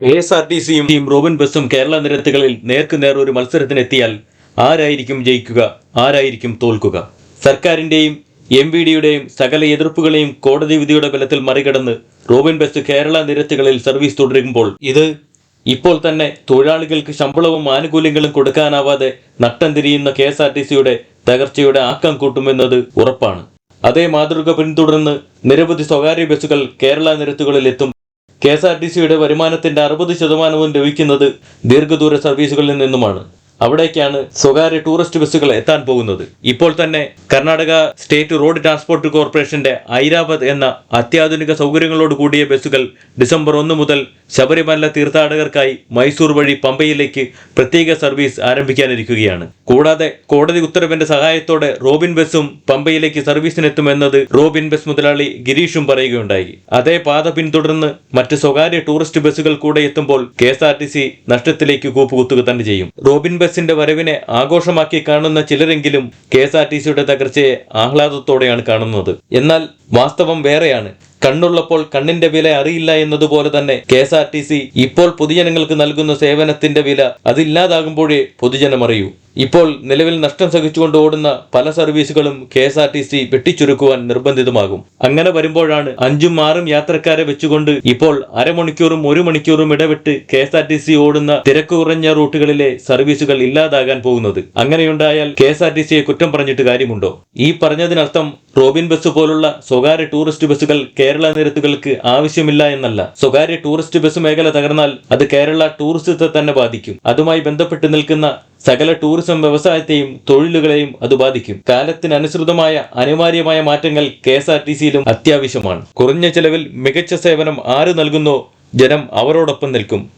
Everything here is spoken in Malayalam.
കെ എസ് ആർ ടി സിയും ടീം റോബിൻ ബസും കേരള നിരത്തുകളിൽ നേർക്കുനേർ ഒരു മത്സരത്തിനെത്തിയാൽ ആരായിരിക്കും ജയിക്കുക ആരായിരിക്കും തോൽക്കുക? സർക്കാരിന്റെയും എം വി ഡിയുടെയും സകല എതിർപ്പുകളെയും കോടതി വിധിയുടെ ബലത്തിൽ മറികടന്ന് റോബിൻ ബസ് കേരള നിരത്തുകളിൽ സർവീസ് തുടരുമ്പോൾ ഇത് ഇപ്പോൾ തന്നെ തൊഴിലാളികൾക്ക് ശമ്പളവും ആനുകൂല്യങ്ങളും കൊടുക്കാനാവാതെ നട്ടം തിരിയുന്ന കെ എസ് ആർ ടി സിയുടെ തകർച്ചയുടെ ആക്കം കൂട്ടുമെന്നത് ഉറപ്പാണ്. അതേ മാതൃക പിന്തുടർന്ന് നിരവധി സ്വകാര്യ ബസ്സുകൾ കേരള നിരത്തുകളിൽ എത്തും കെ എസ് ആർ ടി സിയുടെ വരുമാനത്തിന്റെ അറുപത് ശതമാനവും ലഭിക്കുന്നത് ദീർഘദൂര സർവീസുകളിൽ നിന്നുമാണ്. അവിടേക്കാണ് സ്വകാര്യ ടൂറിസ്റ്റ് ബസ്സുകൾ എത്താൻ പോകുന്നത്. ഇപ്പോൾ തന്നെ കർണാടക സ്റ്റേറ്റ് റോഡ് ട്രാൻസ്പോർട്ട് കോർപ്പറേഷന്റെ ഐരാവത് എന്ന അത്യാധുനിക സൗകര്യങ്ങളോട് കൂടിയ ബസ്സുകൾ ഡിസംബർ ഒന്ന് മുതൽ ശബരിമല തീർത്ഥാടകർക്കായി മൈസൂർ വഴി പമ്പയിലേക്ക് പ്രത്യേക സർവീസ് ആരംഭിക്കാനിരിക്കുകയാണ്. കൂടാതെ കോടതി ഉത്തരവിന്റെ സഹായത്തോടെ റോബിൻ ബസ്സും പമ്പയിലേക്ക് സർവീസിനെത്തുമെന്നത് റോബിൻ ബസ് മുതലാളി ഗിരീഷും പറയുകയുണ്ടായി. അതേ പാത പിന്തുടർന്ന് മറ്റ് സ്വകാര്യ ടൂറിസ്റ്റ് ബസ്സുകൾ കൂടെ എത്തുമ്പോൾ കെ നഷ്ടത്തിലേക്ക് കൂപ്പുകുത്തുക തന്നെ ചെയ്യും. റോബിൻ ബസിന്റെ വരവിനെ ആഘോഷമാക്കി കാണുന്ന ചിലരെങ്കിലും കെ എസ് ആർ ടി സിയുടെ തകർച്ചയെ ആഹ്ലാദത്തോടെയാണ് കാണുന്നത്. എന്നാൽ വാസ്തവം വേറെയാണ്. കണ്ണുള്ളപ്പോൾ കണ്ണിന്റെ വില അറിയില്ല എന്നതുപോലെ തന്നെ K S R T C ഇപ്പോൾ പൊതുജനങ്ങൾക്ക് നൽകുന്ന സേവനത്തിന്റെ വില അതില്ലാതാകുമ്പോഴേ പൊതുജനം അറിയൂ ഇപ്പോൾ നിലവിൽ നഷ്ടം സഹിച്ചുകൊണ്ട് ഓടുന്ന പല സർവീസുകളും K S R T C വെട്ടിച്ചുരുക്കുവാൻ നിർബന്ധിതമാകും. അങ്ങനെ വരുമ്പോഴാണ് അഞ്ചും ആറും യാത്രക്കാരെ വെച്ചുകൊണ്ട് ഇപ്പോൾ അരമണിക്കൂറും ഒരു മണിക്കൂറും ഇടവിട്ട് K S R T C ഓടുന്ന തിരക്ക് കുറഞ്ഞ റൂട്ടുകളിലെ സർവീസുകൾ ഇല്ലാതാകാൻ പോകുന്നത്. അങ്ങനെയുണ്ടായാൽ കെ എസ് ആർ ടി സിയെ കുറ്റം പറഞ്ഞിട്ട് കാര്യമുണ്ടോ? ഈ പറഞ്ഞതിനർത്ഥം റോബിൻ ബസ് പോലുള്ള സ്വകാര്യ ടൂറിസ്റ്റ് ബസ്സുകൾ കേരള നിരത്തുകൾക്ക് ആവശ്യമില്ല എന്നല്ല. സ്വകാര്യ ടൂറിസ്റ്റ് ബസ് മേഖല തകർന്നാൽ അത് കേരള ടൂറിസത്തെ തന്നെ ബാധിക്കും. അതുമായി ബന്ധപ്പെട്ട് നിൽക്കുന്ന സകല ടൂറിസം വ്യവസായത്തെയും തൊഴിലുകളെയും അത് ബാധിക്കും. കാലത്തിനനുസൃതമായ അനിവാര്യമായ മാറ്റങ്ങൾ കെ എസ് ആർ ടി സിയിലും അത്യാവശ്യമാണ്. കുറഞ്ഞ ചെലവിൽ മികച്ച സേവനം ആര് നൽകുന്നോ ജനം അവരോടൊപ്പം നിൽക്കും.